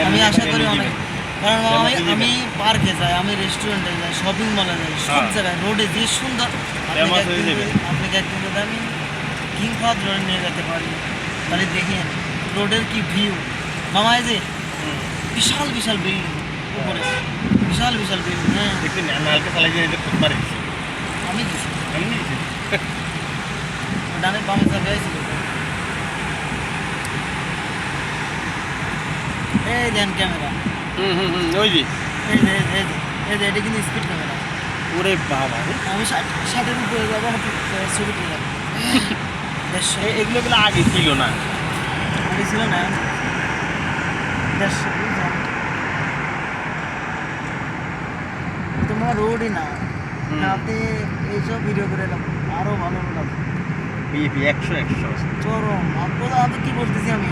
আমি আশা করি অনেক। কারণ আমি আমি পার্কে যাই আমি রেস্টুরেন্টে যাই শপিং মলে যাই সব হ্যাঁ। জায়গায় রোডে যে সুন্দর। আপনাকে হয়ে একদিন যদি- আমি কিং ফাদ রোডে নিয়ে যেতে পারি তাহলে দেখেন রোডের কি ভিউ মামা যে বিশাল বিশাল বিল্ডিং উপরে। বিশাল বিশাল বিল্ডিং হ্যাঁ। দেখছি না নালকে চালাই দিয়ে আমি আমি ডানে বামে ছিল এই দেন ক্যামেরা। হুম হুম হুম ওই যে। এই যে এই যে, এই যে এটা কিন্তু স্পিড ক্যামেরা ওরে বাবা আমি ষাট ষাটের উপরে যাব ছবি তুলে এগুলো গুলো আগে ছিল না। আগে ছিল তোমার রোডই না। রাতে এইসব ভিডিও করে এলাম। আরও ভালো বিএপি একশো একশো। চরম। আপনার কি বলতেছি আমি?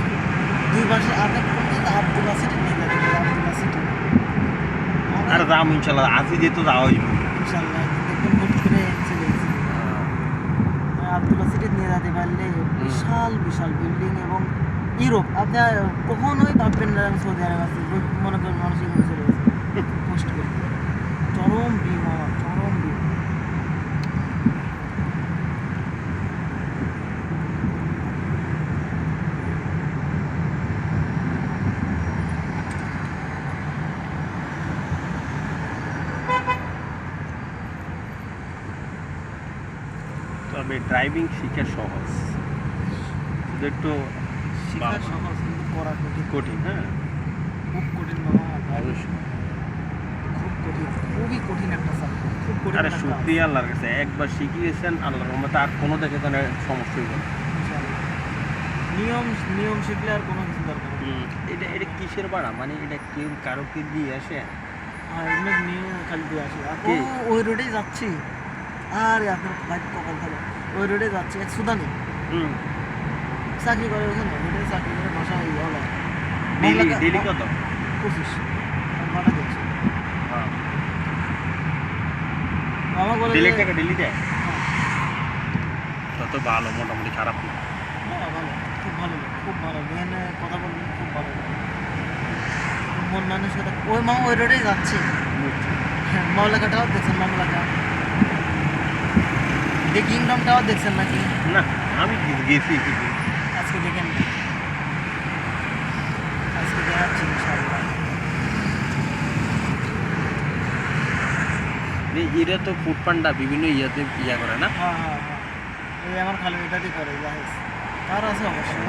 দুই পাশে কোন আব্দুল্লা সিটি নিয়ে যাবে আব্দুল্লা সিটি। আর রাম ইনশাল্লাহ আসি যেহেতু যাওয়া হইব। ইনশাল্লাহ দেখবেন হুট করে চলে গেছে। আব্দুল্লা সিটি নিয়ে যেতে পারলে বিশাল বিশাল বিল্ডিং এবং ইউরোপ। আপনি আর কখনোই ভাববেন না সৌদি আরব আছে মনে করেন মানুষ এখানে চলে গেছে। পোস্ট করে চরম ভিউ আমার চরম ভিউ তবে ড্রাইভিং শিখা সহজ। একটু শেখা। সহজ কিন্তু করা কঠিন। কঠিন হ্যাঁ। খুব কঠিন বাবা অবশ্যই। খুব কঠিন খুবই কঠিন একটা সাবজেক্ট খুব কঠিন আরে একটা কাজ। সত্যি আল্লাহর কাছে একবার শিখিয়েছেন আল্লাহর রহমতে আর কোনো দেখে তো নিয়ম নিয়ম শিখলে আর কোনো কিছু দরকার এটা এটা কিসের ভাড়া মানে এটা কেউ দিয়ে আসে? আর এমনি নিয়ম খালি দিয়ে আসি। ওই রোডেই যাচ্ছি। আরে আপনার বাইক কপাল ভালো ওই রোডে যাচ্ছি এক সুদানি। চাকরি করে ওখানে রোডে চাকরি করে বাসা ডেলি কত? পঁচিশ। মাথা দিচ্ছি হ্যাঁ বলে ডেলি টাকা ডেলি দেয় হ্যাঁ, তত ভালো মোটামুটি খারাপ না। ভালো খুব ভালো খুব ভালো। ভ্যানে কথা বলবেন খুব ভালো। মন মানুষ কথা ওই মামা ওই রোডেই যাচ্ছে। হ্যাঁ, মামলাকা টাওয়ার দেখছেন মামলাকা দি কিংডম টাওয়ার দেখছেন নাকি? না আমি গেছি আজকে দেখেন। আজকে দেখাচ্ছি এরা তো ফুড পান্ডা বিভিন্ন ইয়াতে ইয়া করে না? হ্যাঁ হ্যাঁ হ্যাঁ। আমার খালি এটাতেই করে জাহেজ তার আছে অবশ্যই।